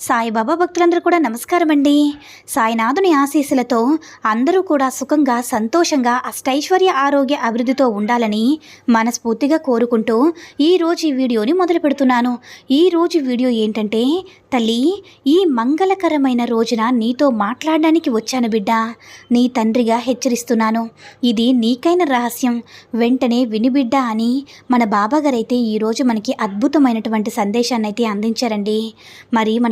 సాయిబాబా భక్తులందరూ కూడా నమస్కారం అండి సాయినాథుని ఆశీస్సులతో అందరూ కూడా సుఖంగా సంతోషంగా అష్టైశ్వర్య ఆరోగ్య అభివృద్ధితో ఉండాలని మనస్ఫూర్తిగా కోరుకుంటూ ఈరోజు ఈ వీడియోని మొదలు పెడుతున్నాను. ఈరోజు వీడియో ఏంటంటే తల్లి ఈ మంగళకరమైన రోజున నీతో మాట్లాడడానికి వచ్చాను బిడ్డ. నీ తండ్రిగా హెచ్చరిస్తున్నాను. ఇది నీకైన రహస్యం. వెంటనే వినిబిడ్డ అని మన బాబాగారైతే ఈరోజు మనకి అద్భుతమైనటువంటి సందేశాన్ని అయితే అందించారండి. మరి మన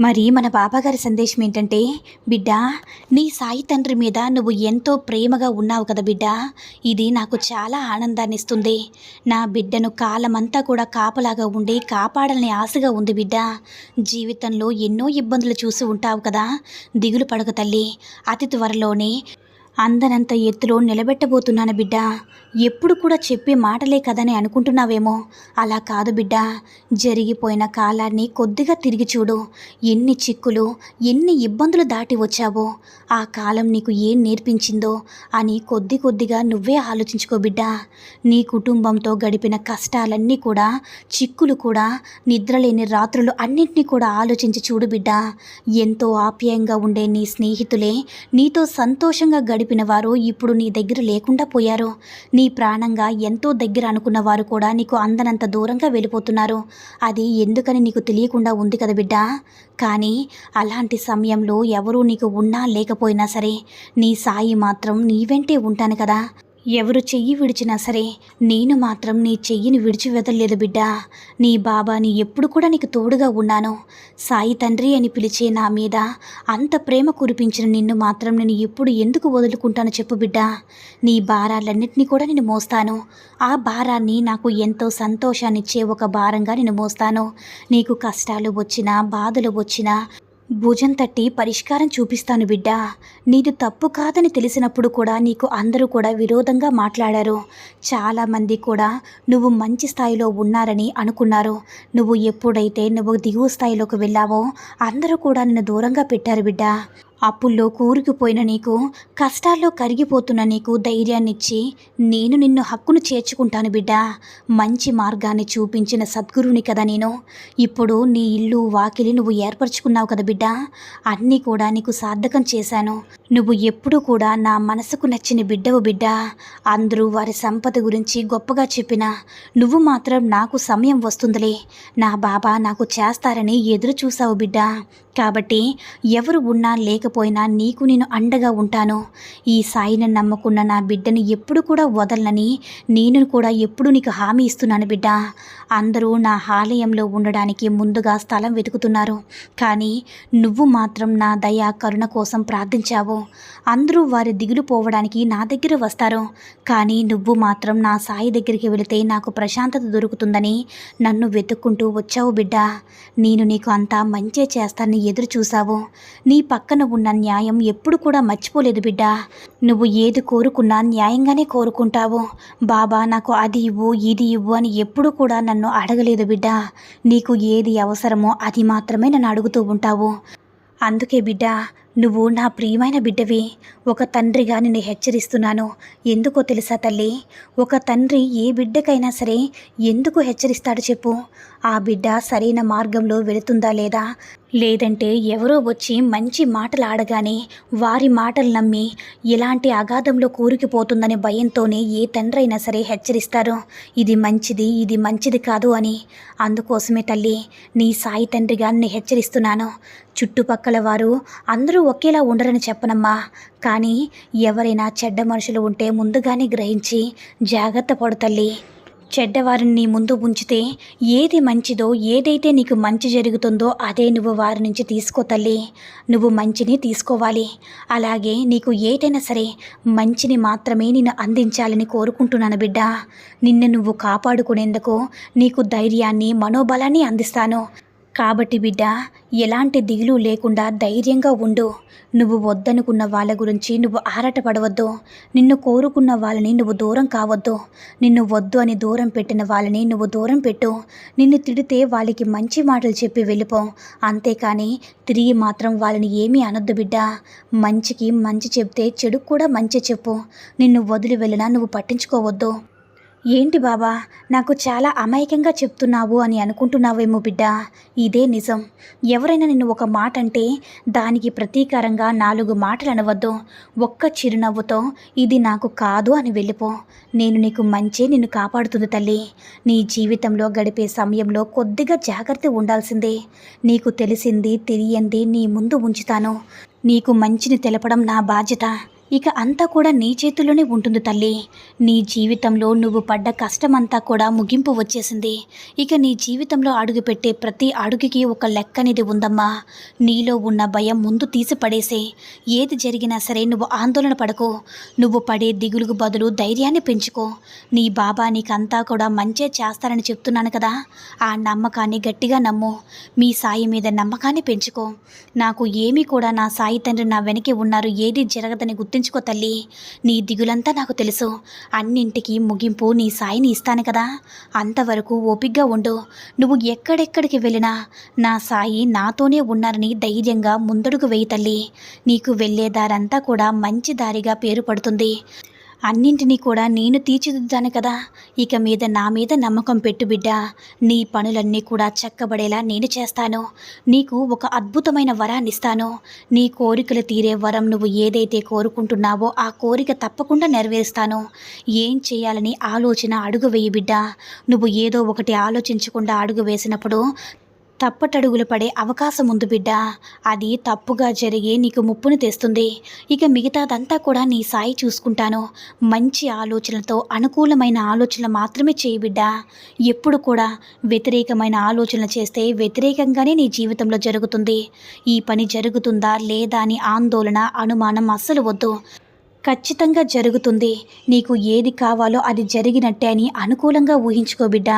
మరి మన బాబాగారి సందేశం ఏంటంటే బిడ్డ నీ సాయి తండ్రి మీద నువ్వు ఎంతో ప్రేమగా ఉన్నావు కదా బిడ్డ. ఇది నాకు చాలా ఆనందాన్ని ఇస్తుంది. నా బిడ్డను కాలమంతా కూడా కాపలాగా ఉండి కాపాడాలని ఆశగా ఉంది బిడ్డ. జీవితంలో ఎన్నో ఇబ్బందులు చూసి ఉంటావు కదా. దిగులు పడక తల్లి. అతి త్వరలోనే అందనంత ఎత్తులో నిలబెట్టబోతున్నాను బిడ్డ. ఎప్పుడు కూడా చెప్పే మాటలే కదని అనుకుంటున్నావేమో. అలా కాదు బిడ్డ. జరిగిపోయిన కాలాన్ని కొద్దిగా తిరిగి చూడు. ఎన్ని చిక్కులు ఎన్ని ఇబ్బందులు దాటి వచ్చావో. ఆ కాలం నీకు ఏం నేర్పించిందో అని కొద్ది కొద్దిగా నువ్వే ఆలోచించుకో బిడ్డ. నీ కుటుంబంతో గడిపిన కష్టాలన్నీ కూడా చిక్కులు కూడా నిద్రలేని రాత్రులు అన్నింటినీ కూడా ఆలోచించి చూడు బిడ్డ. ఎంతో ఆప్యాయంగా ఉండే నీ స్నేహితులే నీతో సంతోషంగా గడి గడిపిన వారు ఇప్పుడు నీ దగ్గర లేకుండా పోయారు. నీ ప్రాణంగా ఎంతో దగ్గర అనుకున్న వారు కూడా నీకు అందనంత దూరంగా వెళ్ళిపోతున్నారు. అది ఎందుకని నీకు తెలియకుండా ఉంది కదా బిడ్డ? కానీ అలాంటి సమయంలో ఎవరూ నీకు ఉన్నా లేకపోయినా సరే నీ సాయి మాత్రం నీ వెంటే ఉంటాను కదా. ఎవరు చెయ్యి విడిచినా సరే నేను మాత్రం నీ చెయ్యిని విడిచి వెదలేదు బిడ్డా. నీ బాబాని ఎప్పుడు కూడా నీకు తోడుగా ఉన్నాను. సాయి తండ్రి అని పిలిచే నా మీద అంత ప్రేమ కురిపించిన నిన్ను మాత్రం నేను ఎప్పుడు ఎందుకు వదులుకుంటాను చెప్పు బిడ్డ. నీ భారాలన్నింటినీ కూడా నేను మోస్తాను. ఆ భారాన్ని నాకు ఎంతో సంతోషాన్నిచ్చే ఒక భారంగా నేను మోస్తాను. నీకు కష్టాలు వచ్చినా బాధలు వచ్చినా భుజం తట్టి పరిష్కారం చూపిస్తాను బిడ్డా. నీది తప్పు కాదని తెలిసినప్పుడు కూడా నీకు అందరూ కూడా విరోధంగా మాట్లాడారు. చాలామంది కూడా నువ్వు మంచి స్థాయిలో ఉన్నారని అనుకున్నారు. నువ్వు ఎప్పుడైతే నువ్వు దిగువ స్థాయిలోకి వెళ్ళావో అందరూ కూడా నిన్ను దూరంగా పెట్టారు బిడ్డా. అప్పుల్లో కూరుకుపోయిన నీకు కష్టాల్లో కరిగిపోతున్న నీకు ధైర్యాన్నిచ్చి నేను నిన్ను హక్కును చేర్చుకుంటాను బిడ్డ. మంచి మార్గాన్ని చూపించిన సద్గురుని కదా నేను. ఇప్పుడు నీ ఇల్లు వాకిలి నువ్వు ఏర్పరచుకున్నావు కదా బిడ్డ. అన్నీ కూడా నీకు సార్థకం చేశాను. నువ్వు ఎప్పుడూ కూడా నా మనసుకు నచ్చిన బిడ్డవు బిడ్డ. అందరూ వారి సంపద గురించి గొప్పగా చెప్పినా నువ్వు మాత్రం నాకు సమయం వస్తుందిలే. నా బాబా నాకు చేస్తారని ఎదురు చూసావు బిడ్డ. కాబట్టి ఎవరు ఉన్నా లేక లేకపోయినా నీకు నేను అండగా ఉంటాను. ఈ సాయిని నమ్ముకున్న నా బిడ్డని ఎప్పుడు కూడా వదలనని నేను కూడా ఎప్పుడు నీకు హామీ ఇస్తున్నాను బిడ్డ. అందరూ నా ఆలయంలో ఉండడానికి ముందుగా స్థలం వెతుకుతున్నారు. కానీ నువ్వు మాత్రం నా దయ కరుణ కోసం ప్రార్థించావు. అందరూ వారి దిగులు పోవడానికి నా దగ్గర వస్తారు. కానీ నువ్వు మాత్రం నా సాయి దగ్గరికి వెళితే నాకు ప్రశాంతత దొరుకుతుందని నన్ను వెతుక్కుంటూ వచ్చావు బిడ్డ. నేను నీకు అంతా మంచి చేస్తానని ఎదురు చూసావు నీ పక్కన ఉన్న న్యాయం ఎప్పుడు కూడా మర్చిపోలేదు బిడ్డ. నువ్వు ఏది కోరుకున్నా న్యాయంగానే కోరుకుంటావు. బాబా నాకు అది ఇవ్వు ఇది ఇవ్వు అని ఎప్పుడు కూడా నన్ను అడగలేదు బిడ్డ. నీకు ఏది అవసరమో అది మాత్రమే నన్ను అడుగుతూ ఉంటావు. అందుకే బిడ్డ నువ్వు నా ప్రియమైన బిడ్డవి ఒక తండ్రిగా నిన్ను హెచ్చరిస్తున్నాను. ఎందుకో తెలుసా తల్లి? ఒక తండ్రి ఏ బిడ్డకైనా సరే ఎందుకు హెచ్చరిస్తాడు చెప్పు. ఆ బిడ్డ సరైన మార్గంలో వెళుతుందా లేదా? లేదంటే ఎవరో వచ్చి మంచి మాటలు ఆడగానే వారి మాటలు నమ్మి ఎలాంటి అగాధంలో కూరుకుపోతుందనే భయంతోనే ఏ తండ్రి అయినా సరే హెచ్చరిస్తారు. ఇది మంచిది ఇది మంచిది కాదు అని. అందుకోసమే తల్లి నీ సాయి తండ్రిగా నిన్ను హెచ్చరిస్తున్నాను. చుట్టుపక్కల వారు అందరూ ఒకేలా ఉండరని చెప్పనమ్మా. కానీ ఎవరైనా చెడ్డ మనుషులు ఉంటే ముందుగానే గ్రహించి జాగ్రత్త పడు తల్లి. చెడ్డవారిని నీ ముందు ఉంచితే ఏది మంచిదో ఏదైతే నీకు మంచి జరుగుతుందో అదే నువ్వు వారి నుంచి తీసుకో తల్లి. నువ్వు మంచిని తీసుకోవాలి. అలాగే నీకు ఏదైనా సరే మంచిని మాత్రమే నేను అందించాలని కోరుకుంటున్నాను బిడ్డ. నిన్ను నువ్వు కాపాడుకునేందుకు నీకు ధైర్యాన్ని మనోబలాన్ని అందిస్తాను. కాబట్టి బిడ్డ ఎలాంటి దిగులు లేకుండా ధైర్యంగా ఉండు. నువ్వు వద్దనుకున్న వాళ్ళ గురించి నువ్వు ఆరాటపడవద్దు. నిన్ను కోరుకున్న వాళ్ళని నువ్వు దూరం కావద్దు. నిన్ను వద్దు అని దూరం పెట్టిన వాళ్ళని నువ్వు దూరం పెట్టు. నిన్ను తిడితే వాళ్ళకి మంచి మాటలు చెప్పి వెళ్ళిపో. అంతేకాని తిరిగి మాత్రం వాళ్ళని ఏమీ అనొద్దు బిడ్డ. మంచికి మంచి చెప్తే చెడు కూడా మంచి చెప్పు. నిన్ను వదిలి వెళ్ళినా నువ్వు పట్టించుకోవద్దు. ఏంటి బాబా నాకు చాలా అమాయకంగా చెప్తున్నావు అని అనుకుంటున్నావేమో బిడ్డ? ఇదే నిజం. ఎవరైనా నిన్ను ఒక మాట అంటే దానికి ప్రతీకారంగా నాలుగు మాటలు అనవద్దు. ఒక్క చిరునవ్వుతో ఇది నాకు కాదు అని వెళ్ళిపో. నేను నీకు మంచి నిన్ను కాపాడుతుంది తల్లి. నీ జీవితంలో గడిపే సమయంలో కొద్దిగా జాగ్రత్త ఉండాల్సిందే. నీకు తెలిసింది తెలియంది నీ ముందు ఉంచుతాను. నీకు మంచిని తెలపడం నా బాధ్యత. ఇక అంతా కూడా నీ చేతుల్లోనే ఉంటుంది తల్లి. నీ జీవితంలో నువ్వు పడ్డ కష్టమంతా కూడా ముగింపు వచ్చేసింది. ఇక నీ జీవితంలో అడుగుపెట్టే ప్రతి అడుగుకి ఒక లెక్క అనేది ఉందమ్మా. నీలో ఉన్న భయం ముందు తీసి పడేసే. ఏది జరిగినా సరే నువ్వు ఆందోళన పడకు. నువ్వు పడే దిగులుకు బదులు ధైర్యాన్ని పెంచుకో. నీ బాబా నీకంతా కూడా మంచే చేస్తారని చెప్తున్నాను కదా. ఆ నమ్మకాన్ని గట్టిగా నమ్ము. మీ సాయి మీద నమ్మకాన్ని పెంచుకో. నాకు ఏమీ కూడా నా సాయి తండ్రి నా వెనకే ఉన్నారు. ఏది జరగదని గుర్తుంచుకో తల్లి. నీ దిగులంతా నాకు తెలుసు. అన్నింటికి ముగింపు నీ సాయిని ఇస్తాను కదా. అంతవరకు ఓపిగ్గా ఉండు. నువ్వు ఎక్కడెక్కడికి వెళ్ళినా నా సాయి నాతోనే ఉన్నారని ధైర్యంగా ముందడుగు వేయి తల్లి. నీకు వెళ్ళే దారంతా కూడా మంచి దారిగా పేరు పడుతుంది. అన్నింటినీ కూడా నేను తీర్చిదిద్దాను కదా. ఇక మీద నా మీద నమ్మకం పెట్టు బిడ్డ. నీ పనులన్నీ కూడా చక్కబడేలా నేను చేస్తాను. నీకు ఒక అద్భుతమైన వరాన్ని ఇస్తాను. నీ కోరికలు తీరే వరం నువ్వు ఏదైతే కోరుకుంటున్నావో ఆ కోరిక తప్పకుండా నెరవేరుస్తాను. ఏం చేయాలని ఆలోచన అడుగు వేయి బిడ్డ. నువ్వు ఏదో ఒకటి ఆలోచించకుండా అడుగు వేసినప్పుడు తప్పటడుగులు పడే అవకాశం ఉంది బిడ్డ. అది తప్పుగా జరిగి నీకు ముప్పును తెస్తుంది. ఇక మిగతాదంతా కూడా నీ సాయి చూసుకుంటాను. మంచి ఆలోచనలతో అనుకూలమైన ఆలోచనలు మాత్రమే చేయి బిడ్డ. ఎప్పుడు కూడా వ్యతిరేకమైన ఆలోచనలు చేస్తే వ్యతిరేకంగానే నీ జీవితంలో జరుగుతుంది. ఈ పని జరుగుతుందా లేదా అని ఆందోళన అనుమానం అస్సలు వద్దు. ఖచ్చితంగా జరుగుతుంది. నీకు ఏది కావాలో అది జరిగినట్టే అని అనుకూలంగా ఊహించుకో బిడ్డ.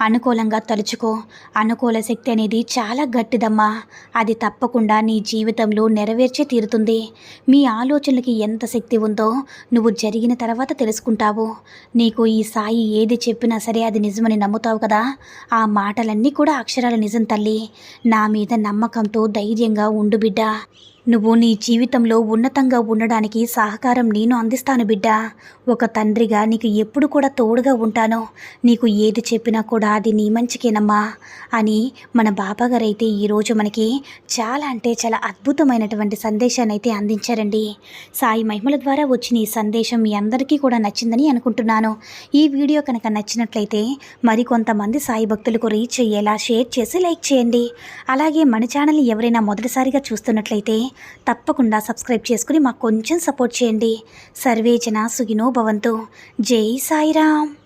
అనుకూలంగా తలుచుకో. అనుకూల శక్తి అనేది చాలా గట్టిదమ్మా. అది తప్పకుండా నీ జీవితంలో నెరవేర్చి తీరుతుంది. మీ ఆలోచనలకి ఎంత శక్తి ఉందో నువ్వు జరిగిన తర్వాత తెలుసుకుంటావు. నీకు ఈ సాయి ఏది చెప్పినా సరే అది నిజమని నమ్ముతావు కదా. ఆ మాటలన్నీ కూడా అక్షరాల నిజం తల్లి. నా మీద నమ్మకంతో ధైర్యంగా ఉండు బిడ్డ. నువ్వు నీ జీవితంలో ఉన్నతంగా ఉండడానికి సహకారం నేను అందిస్తాను బిడ్డ. ఒక తండ్రిగా నీకు ఎప్పుడు కూడా తోడుగా ఉంటాను నీకు ఏది చెప్పినా కూడా అది నీ మంచికేనమ్మా అని మన బాబాగారైతే ఈరోజు మనకి చాలా అంటే చాలా అద్భుతమైనటువంటి సందేశాన్ని అయితే అందించారండి. సాయి మహిమల ద్వారా వచ్చిన ఈ సందేశం మీ అందరికీ కూడా నచ్చిందని అనుకుంటున్నాను. ఈ వీడియో కనుక నచ్చినట్లయితే మరికొంతమంది సాయి భక్తులకు రీచ్ అయ్యేలా షేర్ చేసి లైక్ చేయండి. అలాగే మన ఛానల్ ఎవరైనా మొదటిసారిగా చూస్తున్నట్లయితే తప్పకుండా సబ్స్క్రైబ్ చేసుకుని మాకు కొంచెం సపోర్ట్ చేయండి. సర్వేజన సుగినో భవంతు. జై సాయిరామ్.